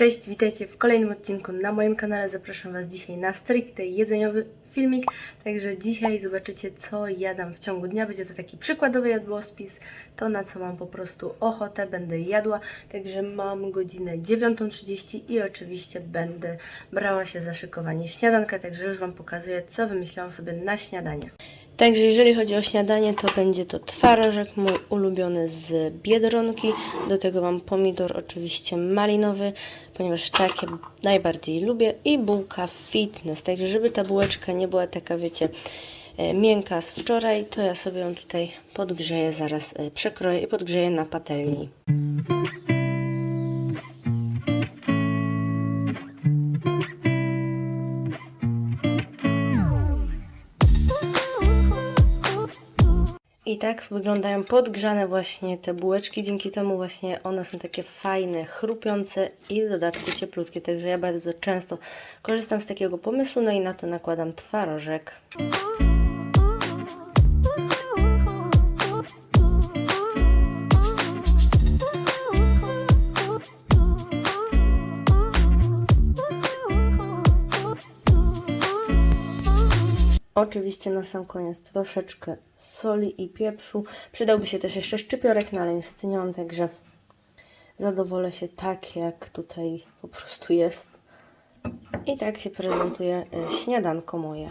Cześć, witajcie w kolejnym odcinku na moim kanale. Zapraszam Was dzisiaj na stricte jedzeniowy filmik. Także dzisiaj zobaczycie, co jadam w ciągu dnia. Będzie to taki przykładowy jadłospis, to na co mam po prostu ochotę, będę jadła. Także mam godzinę 9.30 i oczywiście będę brała się za szykowanie śniadanka. Także już Wam pokazuję, co wymyślałam sobie na śniadanie. Także jeżeli chodzi o śniadanie, to będzie to twarożek mój ulubiony z Biedronki. Do tego mam pomidor oczywiście malinowy, ponieważ takie najbardziej lubię i bułka fitness. Także żeby ta bułeczka nie była taka, wiecie, e, miękka z wczoraj, to ja sobie ją tutaj podgrzeję, zaraz e, przekroję i podgrzeję na patelni. Tak wyglądają podgrzane właśnie te bułeczki. Dzięki temu właśnie one są takie fajne, chrupiące i w dodatku cieplutkie. Także ja bardzo często korzystam z takiego pomysłu, no i na to nakładam twarożek. Oczywiście na sam koniec troszeczkę soli i pieprzu. Przydałby się też jeszcze szczypiorek, no ale niestety nie mam, także zadowolę się tak, jak tutaj po prostu jest. I tak się prezentuje e, śniadanko moje.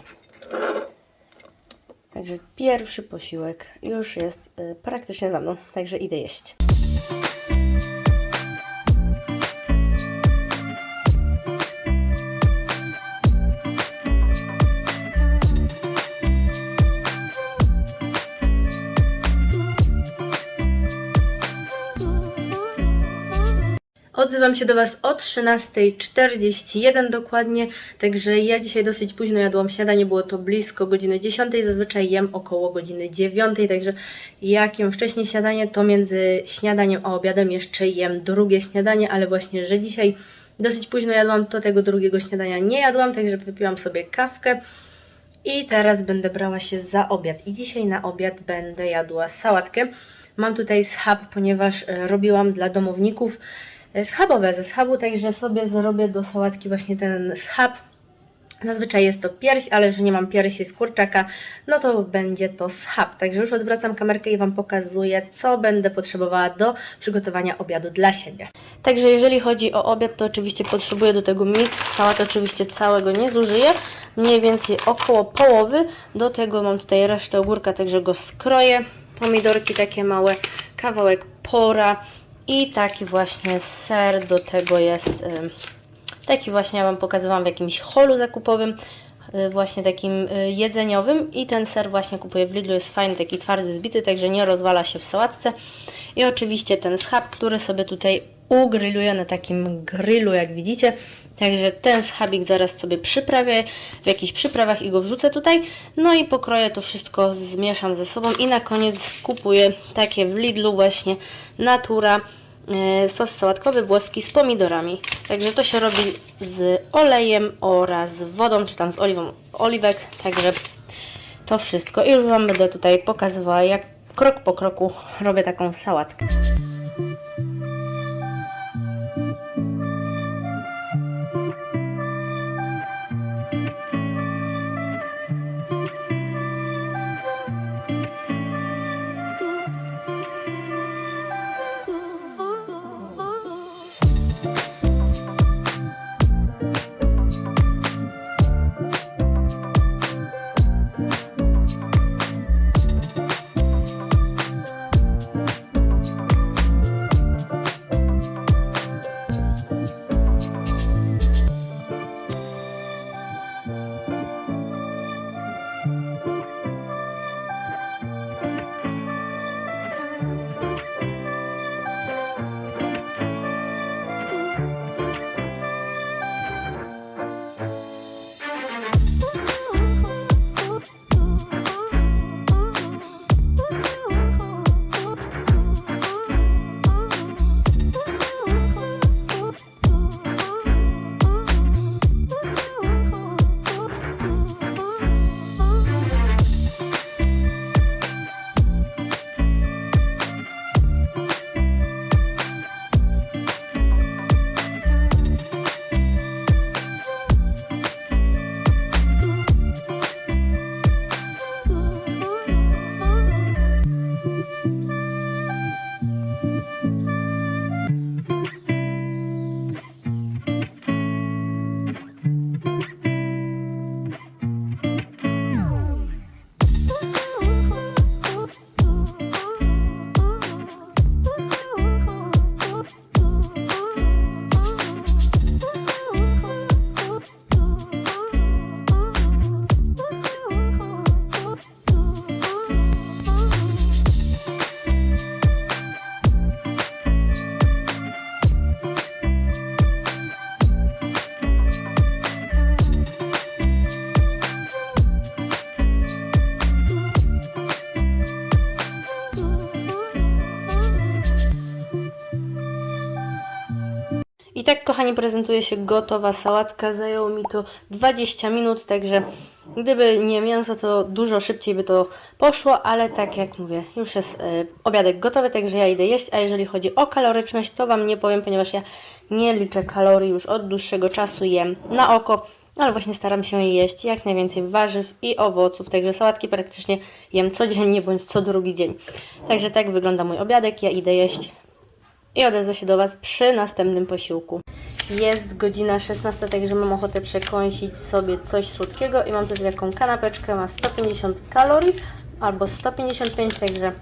Także pierwszy posiłek już jest e, praktycznie za mną, także idę jeść. Odzywam się do Was o 13.41 dokładnie, także ja dzisiaj dosyć późno jadłam śniadanie, było to blisko godziny 10, zazwyczaj jem około godziny 9, także jak jem wcześniej śniadanie, to między śniadaniem a obiadem jeszcze jem drugie śniadanie, ale właśnie, że dzisiaj dosyć późno jadłam, to tego drugiego śniadania nie jadłam, także wypiłam sobie kawkę. I teraz będę brała się za obiad. I dzisiaj na obiad będę jadła sałatkę. Mam tutaj schab, ponieważ e, robiłam dla domowników schabowe ze schabu, także sobie zrobię do sałatki właśnie ten schab. Zazwyczaj jest to pierś, ale że nie mam piersi z kurczaka, no to będzie to schab. Także już odwracam kamerkę i Wam pokazuję, co będę potrzebowała do przygotowania obiadu dla siebie. Także jeżeli chodzi o obiad, to oczywiście potrzebuję do tego miks. Sałat oczywiście całego nie zużyję, mniej więcej około połowy. Do tego mam tutaj resztę ogórka, także go skroję. Pomidorki takie małe, kawałek pora i taki właśnie ser do tego jest... Taki właśnie ja Wam pokazywałam w jakimś holu zakupowym, y, właśnie takim y, jedzeniowym i ten ser właśnie kupuję w Lidlu, jest fajny, taki twardy, zbity, także nie rozwala się w sałatce. I oczywiście ten schab, który sobie tutaj ugryluję na takim grillu, jak widzicie. Także ten schabik zaraz sobie przyprawię w jakichś przyprawach i go wrzucę tutaj. No i pokroję to wszystko, zmieszam ze sobą i na koniec kupuję takie w Lidlu właśnie Natura e, sos sałatkowy włoski z pomidorami. Także to się robi z olejem oraz wodą, czy tam z oliwą oliwek. Także to wszystko. I już Wam będę tutaj pokazywała, jak krok po kroku robię taką sałatkę. Tak, kochani, prezentuje się gotowa sałatka. Zajęło mi to 20 minut, także gdyby nie mięso, to dużo szybciej by to poszło, ale tak jak mówię, już jest e, obiadek gotowy, także ja idę jeść. A jeżeli chodzi o kaloryczność, to Wam nie powiem, ponieważ ja nie liczę kalorii już od dłuższego czasu, jem na oko. Ale właśnie staram się jeść jak najwięcej warzyw i owoców, także sałatki praktycznie jem codziennie bądź co drugi dzień. Także tak wygląda mój obiadek, ja idę jeść i odezwę się do Was przy następnym posiłku. Jest godzina 16, także mam ochotę przekąsić sobie coś słodkiego i mam tutaj taką kanapeczkę, ma 150 kalorii albo 155, także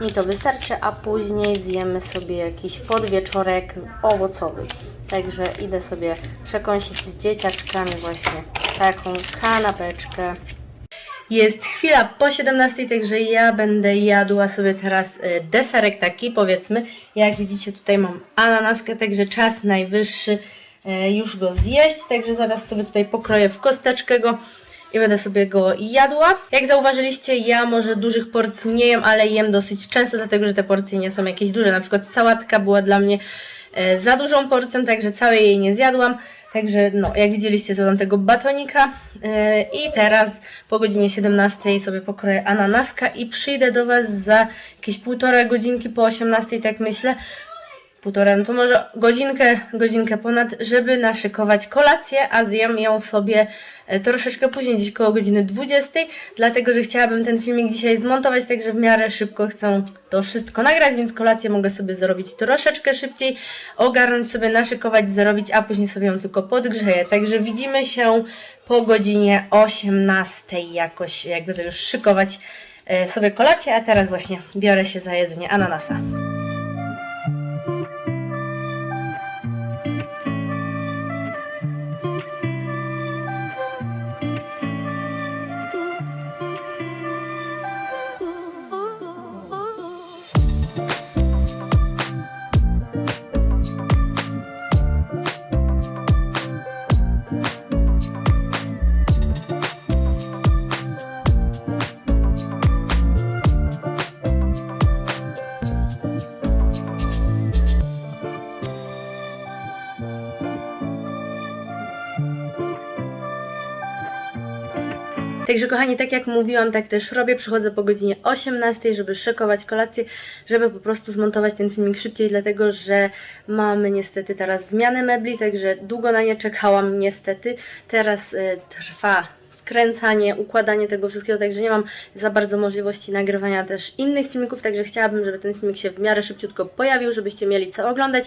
mi to wystarczy, a później zjemy sobie jakiś podwieczorek owocowy. Także idę sobie przekąsić z dzieciaczkami właśnie taką kanapeczkę. Jest chwila po 17, także ja będę jadła sobie teraz e, deserek taki, powiedzmy. Jak widzicie, tutaj mam ananaskę, także czas najwyższy e, już go zjeść. Także zaraz sobie tutaj pokroję w kosteczkę go i będę sobie go jadła. Jak zauważyliście, ja może dużych porcji nie jem, ale jem dosyć często, dlatego że te porcje nie są jakieś duże. Na przykład sałatka była dla mnie za dużą porcją, także całej jej nie zjadłam. Także no, jak widzieliście, zjadłam tego batonika e, i teraz po godzinie 17 sobie pokroję ananaska i przyjdę do Was za jakieś półtora godzinki po 18, tak myślę. Półtora, no to może godzinkę, godzinkę ponad, żeby naszykować kolację, a zjem ją sobie e, troszeczkę później, gdzieś koło godziny 20, dlatego że chciałabym ten filmik dzisiaj zmontować, także w miarę szybko chcę to wszystko nagrać, więc kolację mogę sobie zrobić troszeczkę szybciej, ogarnąć sobie, naszykować, zrobić, a później sobie ją tylko podgrzeję. Także widzimy się po godzinie 18 jakoś, jakby to już szykować e, sobie kolację, a teraz właśnie biorę się za jedzenie ananasa. Także kochani, tak jak mówiłam, tak też robię. Przychodzę po godzinie 18, żeby szykować kolację, żeby po prostu zmontować ten filmik szybciej, dlatego że mamy niestety teraz zmianę mebli, także długo na nie czekałam niestety. Teraz y, trwa skręcanie, układanie tego wszystkiego, także nie mam za bardzo możliwości nagrywania też innych filmików, także chciałabym, żeby ten filmik się w miarę szybciutko pojawił, żebyście mieli co oglądać.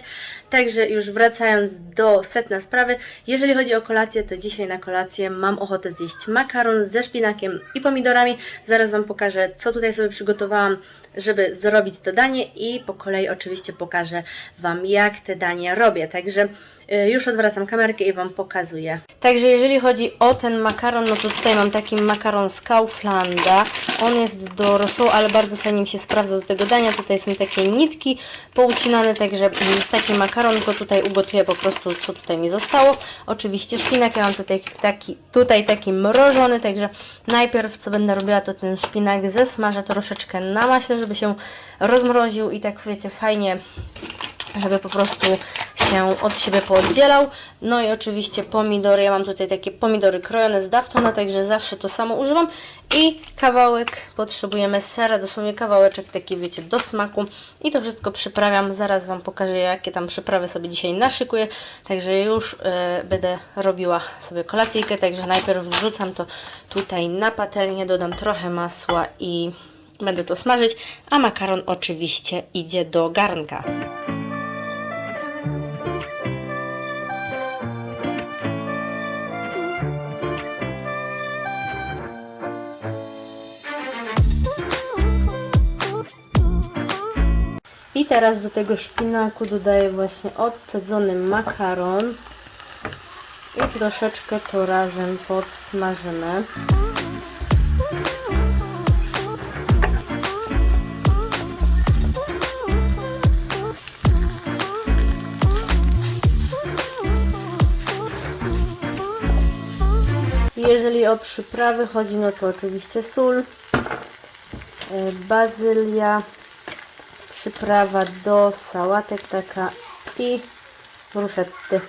Także już wracając do setna sprawy, jeżeli chodzi o kolację, to dzisiaj na kolację mam ochotę zjeść makaron ze szpinakiem i pomidorami. Zaraz Wam pokażę, co tutaj sobie przygotowałam, żeby zrobić to danie i po kolei oczywiście pokażę Wam, jak te danie robię. Także y, już odwracam kamerkę i Wam pokazuję. Także jeżeli chodzi o ten makaron, no to tutaj mam taki makaron z Kauflanda. On jest do rosołu, ale bardzo fajnie mi się sprawdza do tego dania. Tutaj są takie nitki poucinane, także taki makaron go tutaj ugotuję po prostu, co tutaj mi zostało. Oczywiście szpinak, ja mam tutaj taki, tutaj taki mrożony, także najpierw co będę robiła, to ten szpinak zesmażę troszeczkę na maśle, żeby się rozmroził i tak wiecie, fajnie żeby po prostu się od siebie pooddzielał. No i oczywiście pomidory. Ja mam tutaj takie pomidory krojone z Daftona, także zawsze to samo używam. I kawałek, potrzebujemy sera, dosłownie kawałeczek taki, wiecie, do smaku. I to wszystko przyprawiam. Zaraz Wam pokażę, jakie tam przyprawy sobie dzisiaj naszykuję. Także już e, będę robiła sobie kolacyjkę, także najpierw wrzucam to tutaj na patelnię, dodam trochę masła i będę to smażyć, a makaron oczywiście idzie do garnka. I teraz do tego szpinaku dodaję właśnie odcedzony makaron i troszeczkę to razem podsmażymy. Jeżeli o przyprawy chodzi, no to oczywiście sól, y, bazylia, przyprawa do sałatek taka i Ruszety.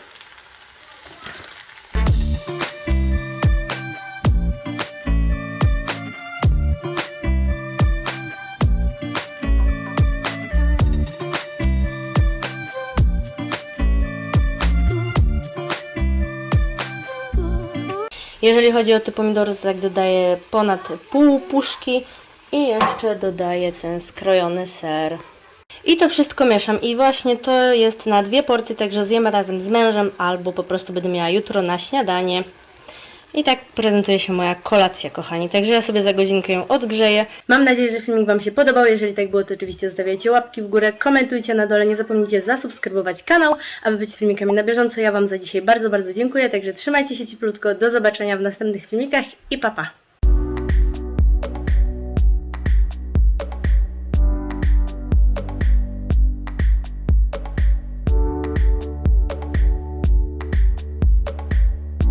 Jeżeli chodzi o te pomidory, to tak dodaję ponad pół puszki i jeszcze dodaję ten skrojony ser. I to wszystko mieszam i właśnie to jest na dwie porcje, także zjem razem z mężem albo po prostu będę miała jutro na śniadanie. I tak prezentuje się moja kolacja, kochani. Także ja sobie za godzinkę ją odgrzeję. Mam nadzieję, że filmik Wam się podobał. Jeżeli tak było, to oczywiście zostawiajcie łapki w górę, komentujcie na dole. Nie zapomnijcie zasubskrybować kanał, aby być filmikami na bieżąco. Ja Wam za dzisiaj bardzo, bardzo dziękuję. Także trzymajcie się cieplutko. Do zobaczenia w następnych filmikach i pa pa!